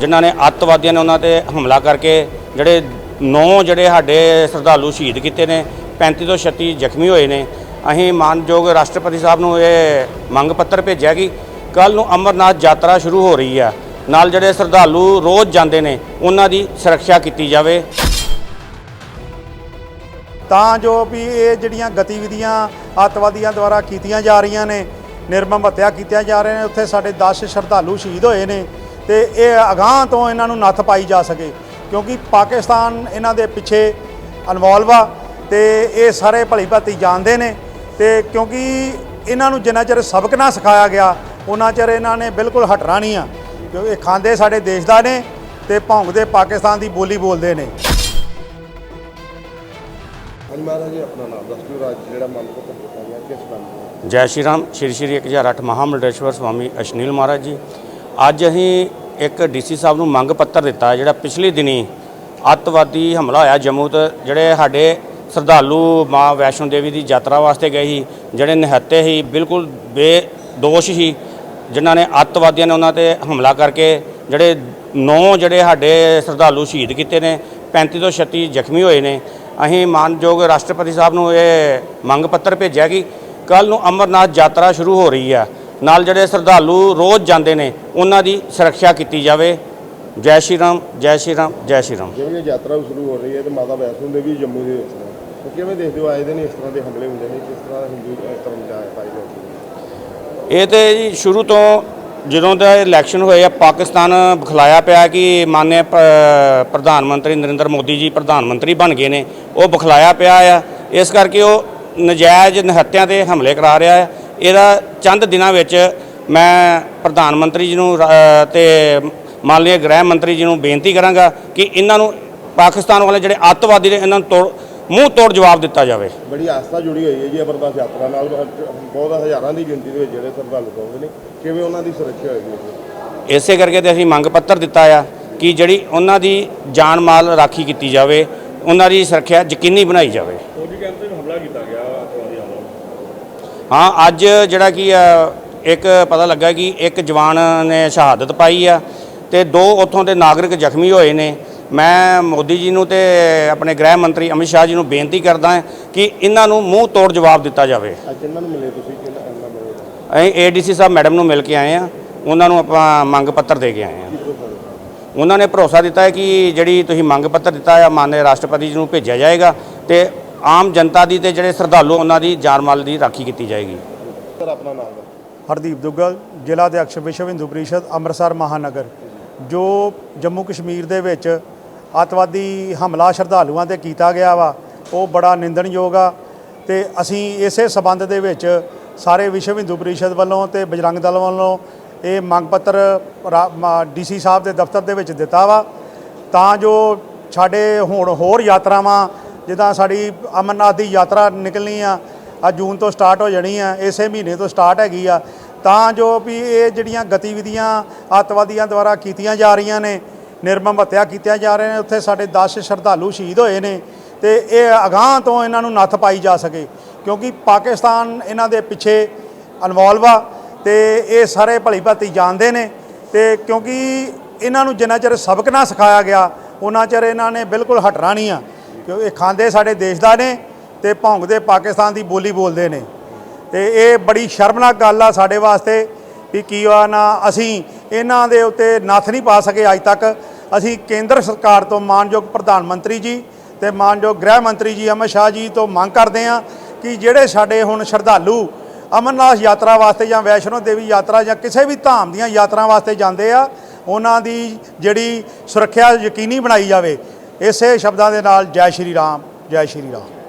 ਜਿਨ੍ਹਾਂ ਨੇ ਅੱਤਵਾਦੀਆਂ ਨੇ ਉਹਨਾਂ ਤੇ ਹਮਲਾ ਕਰਕੇ ਜਿਹੜੇ ਨੌ ਜਿਹੜੇ ਸਾਡੇ ਸ਼ਰਧਾਲੂ ਸ਼ਹੀਦ ਕੀਤੇ ਨੇ 35 ਤੋਂ 36 ਜ਼ਖਮੀ ਹੋਏ ਨੇ। ਅਸੀਂ ਮਾਨਯੋਗ ਰਾਸ਼ਟਰਪਤੀ ਸਾਹਿਬ ਨੂੰ ਇਹ ਮੰਗ ਪੱਤਰ ਭੇਜਿਆ ਕਿ ਕੱਲ ਨੂੰ ਅਮਰਨਾਥ ਯਾਤਰਾ ਸ਼ੁਰੂ ਹੋ ਰਹੀ ਆ। ਨਾਲ ਜਿਹੜੇ ਸ਼ਰਧਾਲੂ ਰੋਜ਼ ਜਾਂਦੇ ਨੇ, ਉਹਨਾਂ ਦੀ ਸੁਰੱਖਿਆ ਕੀਤੀ ਜਾਵੇ। ਤਾਂ ਜੋ ਵੀ ਇਹ ਜਿਹੜੀਆਂ ਗਤੀਵਿਧੀਆਂ ਅੱਤਵਾਦੀਆਂ ਦੁਆਰਾ ਕੀਤੀਆਂ ਜਾ ਰਹੀਆਂ ਨੇ, ਨਿਰਮਮ ਹੱਤਿਆ ਕੀਤੀਆਂ ਜਾ ਰਹੇ ਨੇ, ਉੱਥੇ ਸਾਡੇ 10 ਸ਼ਰਧਾਲੂ ਸ਼ਹੀਦ ਹੋਏ ਨੇ। ਤੇ ਇਹ ਅਗਾਂਹ ਤੋਂ ਇਹਨਾਂ ਨੂੰ ਨੱਥ ਪਾਈ ਜਾ ਸਕੇ ਕਿਉਂਕਿ ਪਾਕਿਸਤਾਨ ਇਹਨਾਂ ਦੇ ਪਿੱਛੇ ਇਨਵੋਲਵ ਆ ਤੇ ਇਹ ਸਾਰੇ ਭਲੀ ਭਾਤੀ ਜਾਣਦੇ ਨੇ ਤੇ ਕਿਉਂਕਿ ਇਹਨਾਂ ਨੂੰ ਜਿੰਨਾ ਚਿਰ ਸਬਕ ਨਾ ਸਿਖਾਇਆ ਗਿਆ ਉਹਨਾਂ ਚਿਰ ਇਹਨਾਂ ਨੇ ਬਿਲਕੁਲ ਹਟਣਾ ਨਹੀਂ ਆ ਕਿਉਂਕਿ ਇਹ ਖਾਂਦੇ ਸਾਡੇ ਦੇਸ਼ ਦਾ ਨੇ ਤੇ ਭੌਂਕਦੇ ਪਾਕਿਸਤਾਨ ਦੀ ਬੋਲੀ ਬੋਲਦੇ ਨੇ। ਹਾਂਜੀ ਮਹਾਰਾਜ ਜੀ ਆਪਣਾ ਨਾਮ ਦੱਸ ਦਿਓ ਰਾਜ ਜਿਹੜਾ ਮੰਨ ਕੋ ਦਿੱਤਾ ਗਿਆ ਕਿਸ ਬੰਦ ਨੂੰ ਜੈ ਸ਼੍ਰੀ ਰਾਮ ਸ਼੍ਰੀ ਸ਼੍ਰੀ 1008 ਮਹਾਮੰਡਲੇਸ਼ਵਰ ਸਵਾਮੀ ਅਸ਼ਨੀਲ ਮਹਾਰਾਜ ਜੀ। ਅੱਜ ਅਸੀਂ ਇੱਕ ਡੀਸੀ ਸਾਹਿਬ ਨੂੰ ਮੰਗ ਪੱਤਰ ਦਿੱਤਾ, ਜਿਹੜਾ ਪਿਛਲੇ ਦਿਨੀ ਅੱਤਵਾਦੀ ਹਮਲਾ ਹੋਇਆ ਜੰਮੂ ਤੇ, ਜਿਹੜੇ ਸਾਡੇ ਸ਼ਰਧਾਲੂ ਮਾਂ ਵੈਸ਼ਨੋ ਦੇਵੀ ਦੀ ਯਾਤਰਾ ਵਾਸਤੇ ਗਏ ਸੀ, ਜਿਹੜੇ ਨਿਹੱਤੇ ਸੀ, ਬਿਲਕੁਲ ਬੇਦੋਸ਼ ਸੀ, ਜਿਨ੍ਹਾਂ ਨੇ ਅੱਤਵਾਦੀਆਂ ਨੇ ਉਹਨਾਂ ਤੇ ਹਮਲਾ ਕਰਕੇ ਜਿਹੜੇ ਨੌ ਜਿਹੜੇ ਸਾਡੇ ਸ਼ਰਧਾਲੂ ਸ਼ਹੀਦ ਕੀਤੇ ਨੇ 35 ਤੋਂ 36 ਜ਼ਖਮੀ ਹੋਏ ਨੇ। ਅਸੀਂ ਮਾਨਯੋਗ ਰਾਸ਼ਟਰਪਤੀ ਸਾਹਿਬ ਨੂੰ ਇਹ ਮੰਗ ਪੱਤਰ ਭੇਜਿਆ ਕਿ ਕੱਲ ਨੂੰ ਅਮਰਨਾਥ ਯਾਤਰਾ ਸ਼ੁਰੂ ਹੋ ਰਹੀ ਆ ਨਾਲ ਜਿਹੜੇ ਸ਼ਰਧਾਲੂ ਰੋਜ਼ ਜਾਂਦੇ ਨੇ ਉਹਨਾਂ ਦੀ ਸੁਰੱਖਿਆ ਕੀਤੀ ਜਾਵੇ। ਜੈ ਸ਼੍ਰੀ ਰਾਮ ਜੈ ਸ਼੍ਰੀ ਰਾਮ ਜੈ ਸ਼੍ਰੀ ਰਾਮ। ਜਿਵੇਂ ਇਹ ਯਾਤਰਾ ਸ਼ੁਰੂ ਹੋ ਰਹੀ ਹੈ ਤੇ ਮਾਤਾ ਵੈਸ਼ਨੋ ਦੇਵੀ ਜੰਮੂ ਦੇ ਵਿੱਚ ਨੇ। ਤਾਂ ਕਿਵੇਂ ਦੇਖਦੇ ਹੋ ਆਏ ਦਿਨ ਇਸ ਤਰ੍ਹਾਂ ਦੇ ਹਮਲੇ ਹੁੰਦੇ ਨੇ? ਕਿਸ ਤਰ੍ਹਾਂ ਹਿੰਦੂ ਧਰਮ ਦਾ ਪਾਈ ਜਾਂਦੀ ਇਹ ਤੇ ਜੀ ਸ਼ੁਰੂ ਤੋਂ ਜਦੋਂ ਦਾ ਇਲੈਕਸ਼ਨ ਹੋਏ ਆ ਪਾਕਿਸਤਾਨ ਬਖਲਾਇਆ ਪਿਆ ਕਿ ਮਾਨਯ ਪ੍ਰਧਾਨ ਮੰਤਰੀ ਨਰਿੰਦਰ ਮੋਦੀ ਜੀ ਪ੍ਰਧਾਨ ਮੰਤਰੀ ਬਣ ਗਏ ਨੇ। ਉਹ ਬਖਲਾਇਆ ਪਿਆ ਆ। ਇਸ ਕਰਕੇ ਉਹ ਨਜਾਇਜ਼ ਨਿਹੱਤਿਆਂ ਤੇ ਹਮਲੇ ਕਰਾ ਰਿਹਾ ਹੈ ਇਹਦਾ ਚੰਦ ਦਿਨਾਂ ਵਿੱਚ ਮੈਂ ਪ੍ਰਧਾਨ ਮੰਤਰੀ ਜੀ ਨੂੰ ਤੇ ਮਾਨਯ ਗ੍ਰਹਿ ਮੰਤਰੀ ਜੀ ਨੂੰ ਬੇਨਤੀ ਕਰਾਂਗਾ ਕਿ ਇਹਨਾਂ ਨੂੰ ਪਾਕਿਸਤਾਨ ਵਾਲੇ ਜਿਹੜੇ ਅੱਤਵਾਦੀ ਨੇ ਇਹਨਾਂ ਨੂੰ ਤੋੜ ਮੂੰਹ ਤੋੜ ਜਵਾਬ ਦਿੱਤਾ ਜਾਵੇ। ਬੜੀ ਆਸਥਾ ਜੁੜੀ ਹੋਈ ਹੈ ਜੀ ਅਮਰਨਾਥ ਯਾਤਰਾ ਨਾਲ। ਬਹੁਤ ਹਜ਼ਾਰਾਂ ਦੀ ਗਿਣਤੀ ਦੇ ਵਿੱਚ ਜਿਹੜੇ ਸ਼ਰਧਾਲੂ ਪਹੁੰਚਦੇ ਨੇ। ਕਿਵੇਂ ਉਹਨਾਂ ਦੀ ਸੁਰੱਖਿਆ ਹੋਏਗੀ? ਇਸੇ ਕਰਕੇ ਤੇ ਅਸੀਂ ਮੰਗ ਪੱਤਰ ਦਿੱਤਾ ਆ ਕਿ ਜਿਹੜੀ ਉਹਨਾਂ ਦੀ ਜਾਨ ਮਾਲ ਰਾਖੀ ਕੀਤੀ ਜਾਵੇ ਉਹਨਾਂ ਦੀ ਸੁਰੱਖਿਆ ਯਕੀਨੀ ਬਣਾਈ ਜਾਵੇ। ਹਾਂ ਅੱਜ ਜਿਹੜਾ ਕੀ ਆ ਇੱਕ ਪਤਾ ਲੱਗਾ ਕਿ ਇੱਕ ਜਵਾਨ ਨੇ ਸ਼ਹਾਦਤ ਪਾਈ ਆ ਤੇ ਦੋ ਉੱਥੋਂ ਦੇ ਨਾਗਰਿਕ ਜ਼ਖਮੀ ਹੋਏ ਨੇ। ਮੈਂ ਮੋਦੀ ਜੀ ਨੂੰ ਤੇ ਆਪਣੇ ਗ੍ਰਹਿ ਮੰਤਰੀ ਅਮਿਤ ਸ਼ਾਹ ਜੀ ਨੂੰ ਬੇਨਤੀ ਕਰਦਾ ਹਾਂ ਕਿ ਇਹਨਾਂ ਨੂੰ ਮੂੰਹ ਤੋੜ ਜਵਾਬ ਦਿੱਤਾ ਜਾਵੇ। ਅੱਜ ਕਿੰਨਾਂ ਨੂੰ ਮਿਲੇ ਤੁਸੀਂ ਅਸੀਂ ਏਡੀਸੀ ਸਾਹਿਬ ਮੈਡਮ ਨੂੰ ਮਿਲ ਕੇ ਆਏ ਆ ਉਹਨਾਂ ਨੂੰ ਆਪਾਂ ਮੰਗ ਪੱਤਰ ਦੇ ਕੇ ਆਏ ਆ ਉਹਨਾਂ ਨੇ ਭਰੋਸਾ ਦਿੱਤਾ ਹੈ ਕਿ ਜਿਹੜੀ ਤੁਸੀਂ ਮੰਗ ਪੱਤਰ ਦਿੱਤਾ ਹੈ ਮਾਨਯ ਰਾਸ਼ਟਰਪਤੀ ਜੀ ਨੂੰ ਭੇਜਿਆ ਜਾਏਗਾ ਤੇ ਆਮ ਜਨਤਾ ਦੀ ਤੇ ਜਿਹੜੇ ਸ਼ਰਧਾਲੂ ਉਹਨਾਂ ਦੀ ਜਾਨ ਮਾਲ ਦੀ ਰਾਖੀ ਕੀਤੀ ਜਾਏਗੀ। ਸਰ ਆਪਣਾ ਨਾਮ ਹਰਦੀਪ ਦੁੱਗਲ, ਜ਼ਿਲ੍ਹਾ ਅਧਿਕਸ਼ ਵਿਸ਼ਵ ਹਿੰਦੂ ਪਰਿਸ਼ਦ, ਅੰਮ੍ਰਿਤਸਰ ਮਹਾਨਗਰ, ਜੋ ਜੰਮੂ ਕਸ਼ਮੀਰ ਦੇ ਵਿੱਚ ਅੱਤਵਾਦੀ ਹਮਲਾ ਸ਼ਰਧਾਲੂਆਂ ਤੇ ਕੀਤਾ ਗਿਆ ਵਾ, ਉਹ ਬੜਾ ਨਿੰਦਣਯੋਗ ਆ ਤੇ ਅਸੀਂ ਇਸੇ ਸਬੰਧ ਦੇ ਵਿੱਚ ਸਾਰੇ ਵਿਸ਼ਵ ਹਿੰਦੂ ਪਰਿਸ਼ਦ ਵੱਲੋਂ ਤੇ ਬਜਰੰਗ ਦਲ ਵੱਲੋਂ ਇਹ ਮੰਗ ਪੱਤਰ ਡੀਸੀ ਸਾਹਿਬ ਦੇ ਦਫ਼ਤਰ ਦੇ ਵਿੱਚ ਦਿੱਤਾ ਵਾ, ਤਾਂ ਜੋ ਸਾਡੇ ਹੁਣ ਹੋਰ ਯਾਤਰਾਵਾਂ, ਜਿੱਦਾਂ ਸਾਡੀ ਅਮਰਨਾਥ ਦੀ ਯਾਤਰਾ ਨਿਕਲਣੀ ਆ ਆ ਜੂਨ ਤੋਂ ਸਟਾਰਟ ਹੋ ਜਾਣੀ ਆ, ਇਸੇ ਮਹੀਨੇ ਤੋਂ ਸਟਾਰਟ ਹੈਗੀ ਆ। ਤਾਂ ਜੋ ਵੀ ਇਹ ਜਿਹੜੀਆਂ ਗਤੀਵਿਧੀਆਂ ਅੱਤਵਾਦੀਆਂ ਦੁਆਰਾ ਕੀਤੀਆਂ ਜਾ ਰਹੀਆਂ ਨੇ, ਨਿਰਮਮ ਹੱਤਿਆ ਕੀਤੀਆਂ ਜਾ ਰਹੇ ਨੇ, ਉੱਥੇ ਸਾਡੇ 10 ਸ਼ਰਧਾਲੂ ਸ਼ਹੀਦ ਹੋਏ ਨੇ ਤੇ ਇਹ ਅਗਾਂਹ ਤੋਂ ਇਹਨਾਂ ਨੂੰ ਨੱਥ ਪਾਈ ਜਾ ਸਕੇ। ਕਿਉਂਕਿ ਪਾਕਿਸਤਾਨ ਇਹਨਾਂ ਦੇ ਪਿੱਛੇ ਇਨਵੋਲਵ ਆ ਤੇ ਇਹ ਸਾਰੇ ਭਲੀ ਭਾਤੀ ਜਾਣਦੇ ਨੇ ਤੇ ਕਿਉਂਕਿ ਇਹਨਾਂ ਨੂੰ ਜਿੰਨਾ ਚਿਰ ਸਬਕ ਨਾ ਸਿਖਾਇਆ ਗਿਆ ਉਹਨਾਂ ਚਿਰ ਇਹਨਾਂ ਨੇ ਬਿਲਕੁਲ ਹਟਣਾ ਨਹੀਂ ਆ। ਕਿਉਂਕਿ ਇਹ ਖਾਂਦੇ ਸਾਡੇ ਦੇਸ਼ ਦਾ ਨੇ ਤੇ ਭੌਂਕਦੇ ਪਾਕਿਸਤਾਨ ਦੀ ਬੋਲੀ ਬੋਲਦੇ ਨੇ। ਤੇ ਇਹ ਬੜੀ ਸ਼ਰਮਨਾਕ ਗੱਲ ਆ ਸਾਡੇ ਵਾਸਤੇ ਵੀ ਕੀ ਆ ਨਾ, ਅਸੀਂ ਇਹਨਾਂ ਦੇ ਉੱਤੇ ਨੱਥ ਨਹੀਂ ਪਾ ਸਕੇ ਅੱਜ ਤੱਕ। ਅਸੀਂ ਕੇਂਦਰ ਸਰਕਾਰ ਤੋਂ ਮਾਨਯੋਗ ਪ੍ਰਧਾਨ ਮੰਤਰੀ ਜੀ ਤੇ ਮਾਨਯੋਗ ਗ੍ਰਹਿ ਮੰਤਰੀ ਜੀ ਅਮਿਤ ਸ਼ਾਹ ਜੀ ਤੋਂ ਮੰਗ ਕਰਦੇ ਆ ਕਿ ਜਿਹੜੇ ਸਾਡੇ ਹੁਣ ਸ਼ਰਧਾਲੂ ਅਮਰਨਾਥ ਯਾਤਰਾ ਵਾਸਤੇ ਜਾਂ ਵੈਸ਼ਨੋ ਦੇਵੀ ਯਾਤਰਾ ਜਾਂ ਕਿਸੇ ਵੀ ਧਾਮ ਦੀਆਂ ਯਾਤਰਾ ਵਾਸਤੇ ਜਾਂਦੇ ਆ, ਉਹਨਾਂ ਦੀ ਜਿਹੜੀ ਸੁਰੱਖਿਆ ਯਕੀਨੀ ਬਣਾਈ ਜਾਵੇ। ਇਸੇ ਸ਼ਬਦਾਂ ਦੇ ਨਾਲ ਜੈ ਸ਼੍ਰੀ ਰਾਮ, ਜੈ ਸ਼੍ਰੀ ਰਾਮ।